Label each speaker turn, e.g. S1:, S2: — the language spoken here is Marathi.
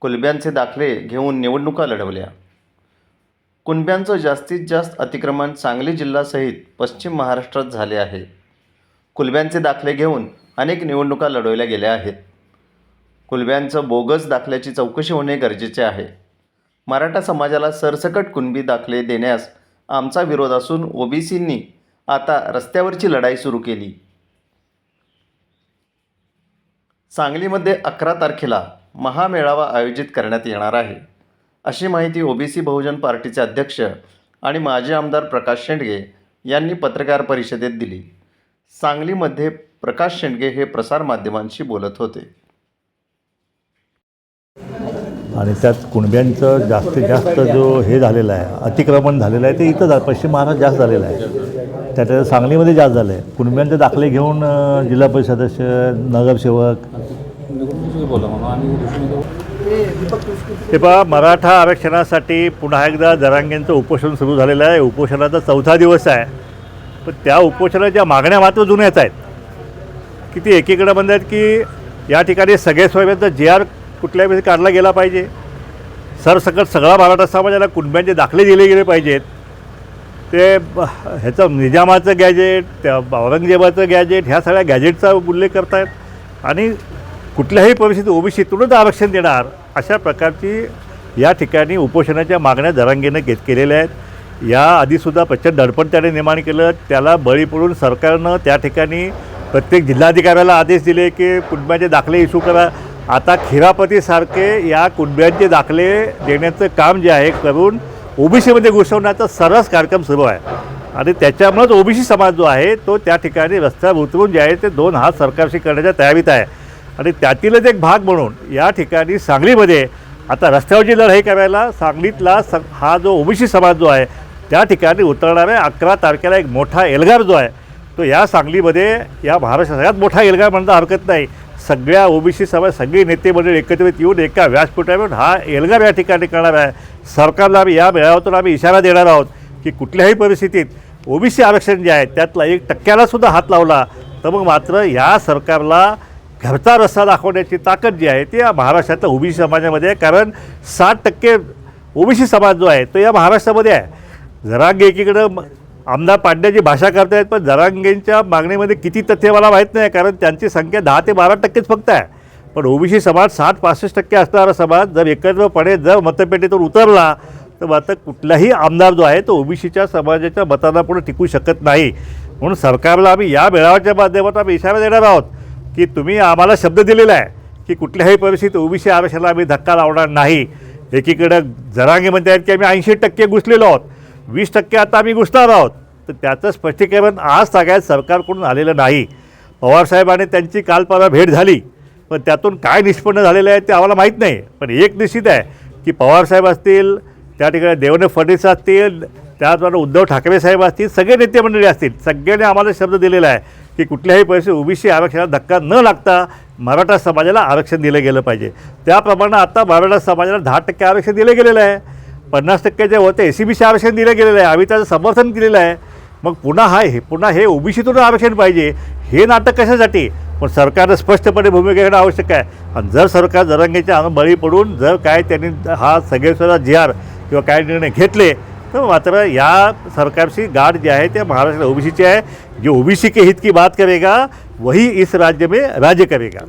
S1: कुलब्यांचे दाखले घेऊन निवडणुका लढवल्या. कुणब्यांचं जास्तीत जास्त अतिक्रमण सांगली जिल्ह्यासहित पश्चिम महाराष्ट्रात झाले आहे. कुलब्यांचे दाखले घेऊन अनेक निवडणुका लढवल्या गेल्या आहेत. कुलब्यांचं बोगस दाखल्याची चौकशी होणे गरजेचे आहे. मराठा समाजाला सरसकट कुणबी दाखले देण्यास आमचा विरोध असून ओबीसींनी आता रस्त्यावरची लढाई सुरू केली. सांगलीमध्ये अकरा तारखेला महामेळावा आयोजित करण्यात येणार आहे. अशी माहिती ओबीसी बहुजन पार्टीचे अध्यक्ष आणि माजी आमदार प्रकाश शेंडगे यांनी पत्रकार परिषदेत दिली. सांगलीमध्ये प्रकाश शेंडगे हे प्रसारमाध्यमांशी बोलत होते.
S2: आणि त्यात कुणब्यांचं जास्तीत जास्त जो हे झालेलं आहे अतिक्रमण झालेलं आहे ते इथं जा पश्चिम महाराष्ट्रात जास्त झालेलं आहे. त्यात सांगलीमध्ये जास्त झालं आहे. कुणब्यांचे दाखले घेऊन जिल्हा परिषद सदस्य नगरसेवक हे पहा मराठा आरक्षणासाठी पुन्हा एकदा जरांगेंचं उपोषण सुरू झालेलं आहे. उपोषणाचा चौथा दिवस आहे. पण त्या उपोषणाच्या मागण्या मात्र जुन्याच आहेत. किती एकीकडे म्हणतात की या ठिकाणी सगळे सोयऱ्यांचा जे आर कुठल्या वेळी काढला गेला पाहिजे. सरसकट सगळा मराठा समाजाला कुटुंबांचे दाखले दिले गेले पाहिजेत. ते ह्याचं निजामाचं गॅजेट त्या औरंगजेबाचं गॅजेट ह्या सगळ्या गॅजेटचा उल्लेख करतायत. आणि कुठल्याही परिस्थितीत ओबीसीतूनच आरक्षण देणार अशा प्रकारची या ठिकाणी उपोषणाच्या मागण्या जरांगेनं घेत केलेल्या आहेत. या आधीसुद्धा प्रचंड दडपण त्याने निर्माण केलं. त्याला बळी पडून सरकारनं त्या ठिकाणी प्रत्येक जिल्हाधिकाऱ्याला आदेश दिले की कुटुंबाचे दाखले इश्यू करा. आता खिरापतीसारखे या कुटुंबियांचे दाखले देण्याचं काम जे आहे करून ओबीसीमध्ये घुसवण्याचा सरस कार्यक्रम सुरू आहे. आणि त्याच्यामुळंच ओबीसी समाज जो आहे तो त्या ठिकाणी रस्त्यावर उतरून जे आहे ते दोन हात सरकारशी करण्याच्या तयारीत आहे. आणि त्यातीलच एक भाग म्हणून या ठिकाणी सांगलीमध्ये आता रस्त्यावरची लढाई करायला सांगलीतला स हा जो ओबीसी समाज जो आहे त्या ठिकाणी उतरणाऱ्या अकरा तारखेला एक मोठा एल्गार जो आहे तो या सांगलीमध्ये या महाराष्ट्रात सगळ्यात मोठा एल्गार म्हणता हरकत नाही. सगळ्या ओबीसी समाज सगळी नेते मंडळी एकत्रित येऊन एका व्यासपीठावर हा एल्गार या ठिकाणी करणार आहे. सरकारला आम्ही या मेळाव्यातून आम्ही इशारा देणार आहोत की कुठल्याही परिस्थितीत ओबीसी आरक्षण जे आहे त्यातला एक टक्क्याला सुद्धा हात लावला. तर मग मात्र या सरकारला घरचा रस्ता दाखवण्याची ताकद जी आहे ती या महाराष्ट्रातल्या ओबीसी समाजामध्ये आहे. कारण साठ टक्के ओबीसी समाज जो आहे तो या महाराष्ट्रामध्ये आहे. जरांगे एकीकडं आमदार पांड्याची भाषा करतायत पण जरांगेंच्या मागणीमध्ये किती तथ्य मला माहीत नाही कारण त्यांची संख्या दहा ते बारा टक्केच फक्त आहे. पण ओबीसी समाज साठ पासष्ट टक्के असणारा समाज जर एकत्रपणे जर मतपेटीतून उतरला तर मात्र कुठलाही आमदार जो आहे तो ओबीसीच्या समाजाच्या मतांना पुढे टिकू शकत नाही. म्हणून सरकारला आम्ही या मेळाव्याच्या माध्यमातून आम्ही इशारा देणार आहोत. की तुम्ही आम्हाला शब्द दिलेला आहे की कुठल्याही परिस्थितीत ओबीसी आरक्षणाला आम्ही धक्का लावणार नाही. एकीकडं जरांगे म्हणते आहेत की आम्ही ऐंशी टक्के घुसलेलो आहोत. वीस टक्के आता आम्ही घुसणार आहोत. तर त्याचं स्पष्टीकरण आज सगळ्यात सरकारकडून आलेलं नाही. पवारसाहेब त्यांची काल परवा भेट झाली. पण त्यातून काय निष्पन्न झालेलं आहे ते आम्हाला माहीत नाही. पण एक निश्चित आहे की पवारसाहेब असतील त्या ठिकाणी देवेंद्र फडणवीस असतील त्याचबरोबर उद्धव ठाकरे साहेब असतील सगळे नेते मंडळी असतील सगळ्यांनी आम्हाला शब्द दिलेला आहे. की कुठल्याही पैसे ओबीसी आरक्षणाला धक्का न लागता मराठा समाजाला आरक्षण दिलं गेलं पाहिजे. त्याप्रमाणे आता मराठा समाजाला दहा टक्के आरक्षण दिलं गेलेलं आहे. पन्नास टक्के जे होते ए सी बीसी आरक्षण दिलं गेलेलं आहे. आम्ही त्याचं समर्थन केलेलं आहे. मग पुन्हा हा हे पुन्हा हे ओबीसीतून आरक्षण पाहिजे. हे नाटक कशासाठी? पण सरकारनं स्पष्टपणे भूमिका घेणं आवश्यक आहे. आणि जर सरकार जरंगेच्या अंग बळी पडून जर काय त्यांनी हा सगळेसुद्धा जी आर किंवा काय निर्णय घेतले तर मात्र या सरकारची गाठ जी आहे त्या महाराष्ट्र ओबीसीची आहे. जो ओबीसी के हित की बात करेगा वही इस राज्य में राज्य करेगा.